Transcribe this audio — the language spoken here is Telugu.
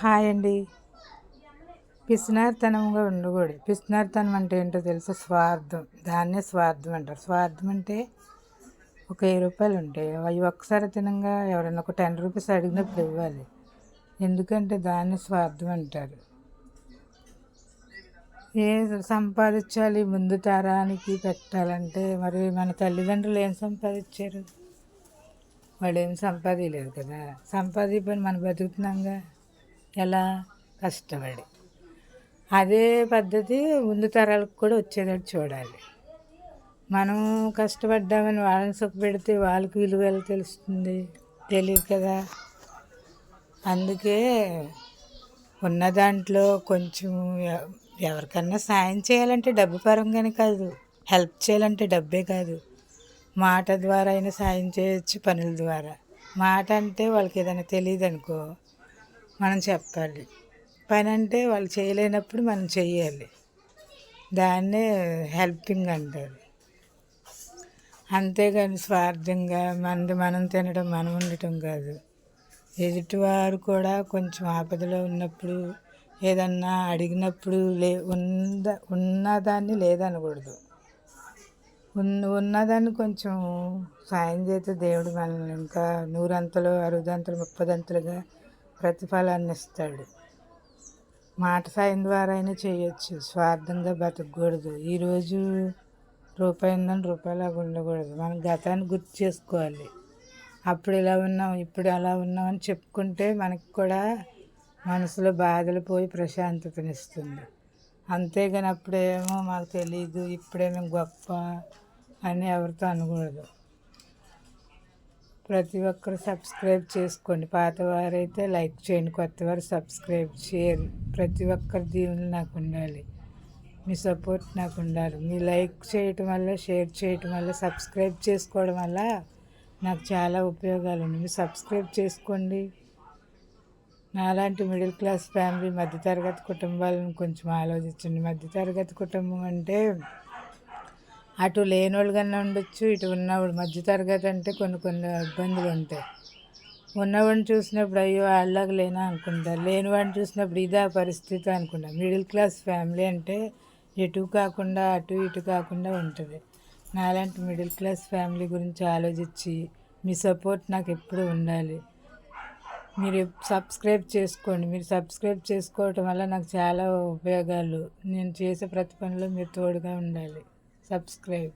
హాయ్ అండి. పిసినారితనంగా ఉండకూడదు. పిసినారితనం అంటే ఏంటో తెలుసు? స్వార్థం. దాన్నే స్వార్థం అంటారు. స్వార్థం అంటే ఒక వెయ్యి రూపాయలు ఉంటాయి అవి ఒక్కసారి తినంగా ఎవరైనా ఒక టెన్ రూపీస్ అడిగినప్పుడు ఇవ్వాలి. ఎందుకంటే దాన్ని స్వార్థం అంటారు. ఏ సంపాదించాలి? ముందు తరానికి పెట్టాలంటే మరి మన తల్లిదండ్రులు ఏం సంపాదించారు? వాళ్ళు ఏం సంపాదించలేదు కదా. సంపాదించని మనం బతుకుతున్నాంగా. ఎలా? కష్టపడి. అదే పద్ధతి ముందు తరాలకు కూడా వచ్చేటట్టు చూడాలి. మనం కష్టపడ్డామని వాళ్ళని సుఖపెడితే వాళ్ళకి విలువ ఎలా తెలుస్తుంది? తెలియదు కదా. అందుకే ఉన్న దాంట్లో కొంచెం ఎవరికన్నా సాయం చేయాలంటే డబ్బు పరంగానే కాదు. హెల్ప్ చేయాలంటే డబ్బే కాదు. మాట ద్వారా అయినా సాయం చేయొచ్చు పనుల ద్వారా. మాట అంటే వాళ్ళకి ఏదైనా తెలియదు అనుకో మనం చెప్పాలి. పని అంటే వాళ్ళు చేయలేనప్పుడు మనం చెయ్యాలి. దాన్నే హెల్పింగ్ అంటారు. అంతేగాని స్వార్థంగా మనది మనం తినడం మనం ఉండటం కాదు. ఎదుటివారు కూడా కొంచెం ఆపదలో ఉన్నప్పుడు ఏదన్నా అడిగినప్పుడు లే ఉంద ఉన్నదాన్ని లేదనకూడదు. ఉన్న ఉన్నదాన్ని కొంచెం సాయం చేస్తే దేవుడు మనల్ని ఇంకా నూరంతలు అరుదంతలు ముప్పదంతలుగా ప్రతిఫలాన్ని ఇస్తాడు. మాట సాయం ద్వారా అయినా చేయొచ్చు. స్వార్థంగా బతకూడదు. ఈరోజు రూపాయి ఉందని రూపాయలాగా ఉండకూడదు. మనం గతాన్ని గుర్తు చేసుకోవాలి. అప్పుడు ఇలా ఉన్నాం ఇప్పుడు అలా ఉన్నాం అని చెప్పుకుంటే మనకి కూడా మనసులో బాధలు పోయి ప్రశాంతతనిస్తుంది. అంతేగాని అప్పుడేమో మాకు తెలియదు ఇప్పుడేమో గొప్ప అని ఎవరితో అనకూడదు. ప్రతి ఒక్కరు సబ్స్క్రైబ్ చేసుకోండి. పాతవారైతే లైక్ చేయండి కొత్తవారు సబ్స్క్రైబ్ చేయరు ప్రతి ఒక్కరి దీవెనలు నాకు ఉండాలి. మీ సపోర్ట్ నాకు ఉండాలి. మీ లైక్ చేయటం వల్ల షేర్ చేయటం వల్ల సబ్స్క్రైబ్ చేసుకోవడం వల్ల నాకు చాలా ఉపయోగాలు ఉన్నాయి. మీరు సబ్స్క్రైబ్ చేసుకోండి. నాలాంటి మిడిల్ క్లాస్ ఫ్యామిలీ మధ్యతరగతి కుటుంబాలను కొంచెం ఆలోచించండి. మధ్యతరగతి కుటుంబం అంటే అటు లేనోళ్ళు కన్నా ఉండొచ్చు ఇటు ఉన్నవాడు మధ్యతరగతి అంటే కొన్ని కొన్ని ఇబ్బందులు ఉంటాయి. ఉన్నవాడిని చూసినప్పుడు అయ్యో వాళ్ళకి లేనా అనుకుంటారు లేనివాడిని చూసినప్పుడు ఇదే పరిస్థితి అనుకుంటారు మిడిల్ క్లాస్ ఫ్యామిలీ అంటే ఎటు కాకుండా అటు ఇటు కాకుండా ఉంటుంది. నాలాంటి మిడిల్ క్లాస్ ఫ్యామిలీ గురించి ఆలోచించి మీ సపోర్ట్ నాకు ఎప్పుడు ఉండాలి. మీరు సబ్స్క్రైబ్ చేసుకోండి. మీరు సబ్స్క్రైబ్ చేసుకోవటం వల్ల నాకు చాలా ఉపయోగాలు. నేను చేసే ప్రతి పనిలో మీరు తోడుగా ఉండాలి. subscribe.